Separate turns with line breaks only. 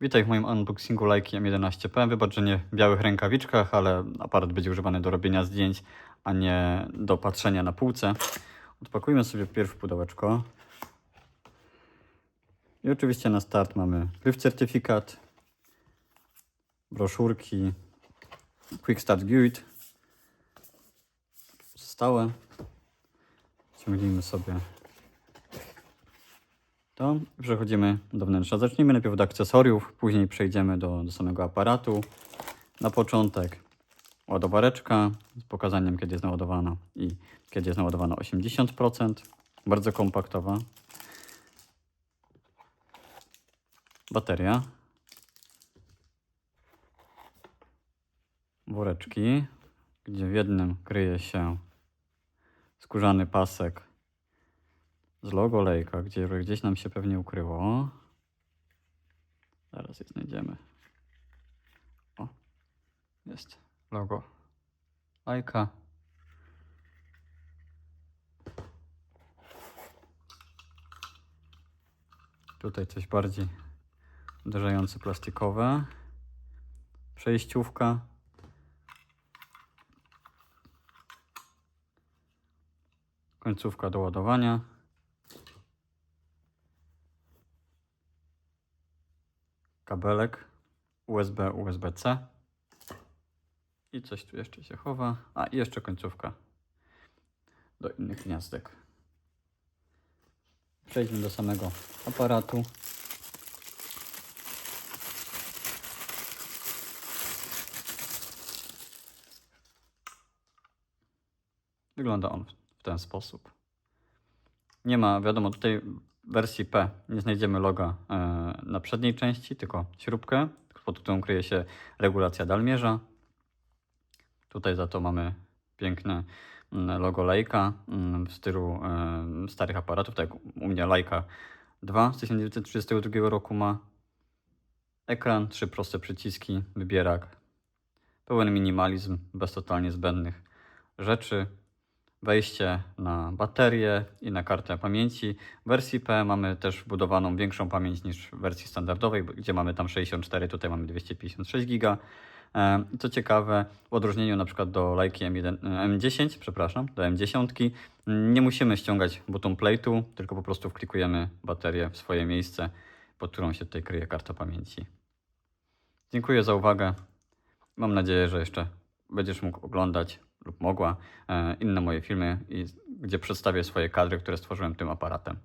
Witaj w moim unboxingu Leica M11P. Wybacz, że nie w białych rękawiczkach, ale aparat będzie używany do robienia zdjęć, a nie do patrzenia na półce. Odpakujmy sobie pierw pudełeczko. I oczywiście na start mamy gryf certyfikat, broszurki, Quick Start Guide, stałe. Ciągnijmy sobie to przechodzimy do wnętrza. Zacznijmy najpierw od akcesoriów, później przejdziemy do, do samego aparatu. Na początek ładowareczka z pokazaniem, kiedy jest naładowana i kiedy jest naładowana 80%. Bardzo kompaktowa. Bateria. Woreczki, gdzie w jednym kryje się skórzany pasek z logo Leica, gdzie gdzieś nam się pewnie ukryło. Zaraz je znajdziemy. O, jest logo Leica. Tutaj coś bardziej uderzające plastikowe. Przejściówka. Końcówka do ładowania. Kabelek USB, USB-C i coś tu jeszcze się chowa. A i jeszcze końcówka do innych gniazdek. Przejdźmy do samego aparatu. Wygląda on w ten sposób. Nie ma, wiadomo, tutaj wersji P nie znajdziemy loga e, na przedniej części, tylko śrubkę, pod którą kryje się regulacja dalmierza. Tutaj za to mamy piękne mm, logo Leica mm, w stylu e, starych aparatów, tak jak u mnie Leica 2 z 1932 roku ma. Ekran, trzy proste przyciski, wybierak, pełen minimalizm, bez totalnie zbędnych rzeczy wejście na baterię i na kartę pamięci. W wersji P mamy też wbudowaną większą pamięć niż w wersji standardowej, gdzie mamy tam 64, tutaj mamy 256 giga. E, Co ciekawe, w odróżnieniu na przykład do Leica M1, M10, przepraszam, do M10, nie musimy ściągać button plate'u, tylko po prostu wklikujemy baterię w swoje miejsce, pod którą się tutaj kryje karta pamięci. Dziękuję za uwagę. Mam nadzieję, że jeszcze będziesz mógł oglądać lub mogła e, inne moje filmy, gdzie przedstawię swoje kadry, które stworzyłem tym aparatem.